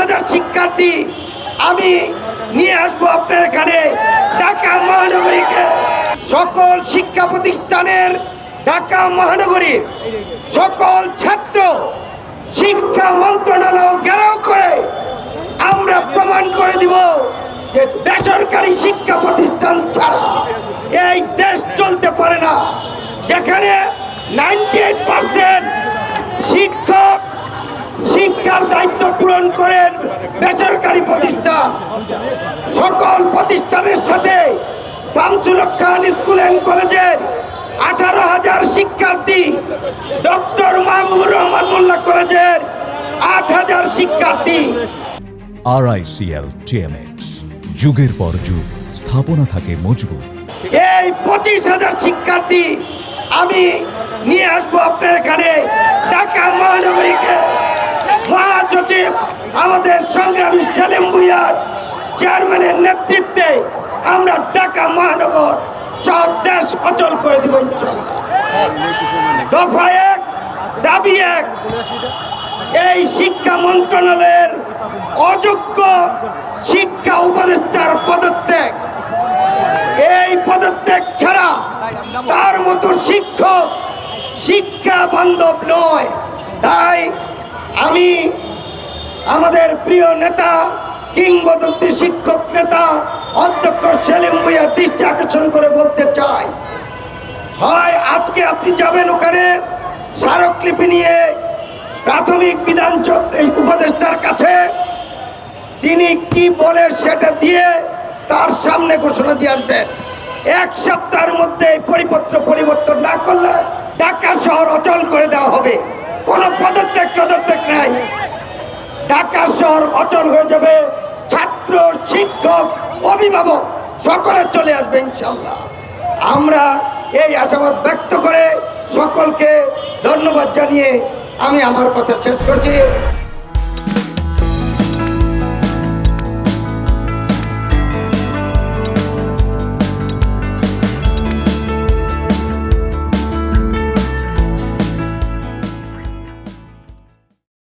হাজার শিক্ষার্থী আমি নিয়ে আসব আপনার এখানে ঢাকা মহানগরীকে। সকল শিক্ষা প্রতিষ্ঠানের ঢাকা মহানগরীর সকল ছাত্র শিক্ষা মন্ত্রণালয় গেরাও করে আমরা প্রমাণ করে দিব যে বেসরকারি শিক্ষা প্রতিষ্ঠান ছাড়া এই দেশ চলতে পারে না। যেখানে নাইনটি এইট পার্সেন্ট শিক্ষক শিক্ষার দায়িত্ব পূরণ করেন বেসরকারি প্রতিষ্ঠান। সকল প্রতিষ্ঠানের সাথে শামসুল খান স্কুল অ্যান্ড কলেজের আঠারো হাজার শিক্ষার্থী ডক্টর মাহমুদুর রহমান মোল্লা কলেজের আট হাজার শিক্ষার্থী। আরআইসিএল টিএমএক্স যুগের পর যুগ স্থাপনা থাকে মজবুত। এই পঁচিশ হাজার শিক্ষার্থী আমি নিয়ে আসব আপনার এখানে ঢাকা মহানগরীকে। আমাদের সংগ্রামী সেলিম ভুইয়ার চেয়ারম্যানের নেতৃত্বে আমরা ঢাকা মহানগর সব দেশ অচল করে দিব। দফা এক, দাবি এক, এই শিক্ষা মন্ত্রণালয়ের অযোগ্য শিক্ষা উপদেষ্টার পদত্যাগ এই পদত্যাগ ছাড়া তার মতো শিক্ষক শিক্ষা বান্ধব নয় তাই আমি আমাদের প্রিয় নেতা, কিংবদন্তি শিক্ষক নেতা, অধ্যক্ষ সেলিম ভুইয়ার দৃষ্টি আকর্ষণ করে বলতে চাই। হয় আজকে আপনি যাবেন ওখানে স্মারকলিপি নিয়ে প্রাথমিক বিধান এই উপদেষ্টার কাছে। তিনি কি বলে সেটা দিয়ে তার সামনে ঘোষণা দিয়ে আসবেন। এক সপ্তাহের মধ্যে এই পরিপত্র পরিবর্তন না করলে ঢাকা শহর অচল করে দেওয়া হবে। কোনো পদত্যাগ পদত্যাগ নাই। ঢাকা শহর অচল হয়ে যাবে। ছাত্র, শিক্ষক, অভিভাবক সকলে চলে আসবে ইনশাল্লাহ আমরা এই আশাবাদ ব্যক্ত করে সকলকে ধন্যবাদ জানিয়ে আমি আমার কথা শেষ করছি।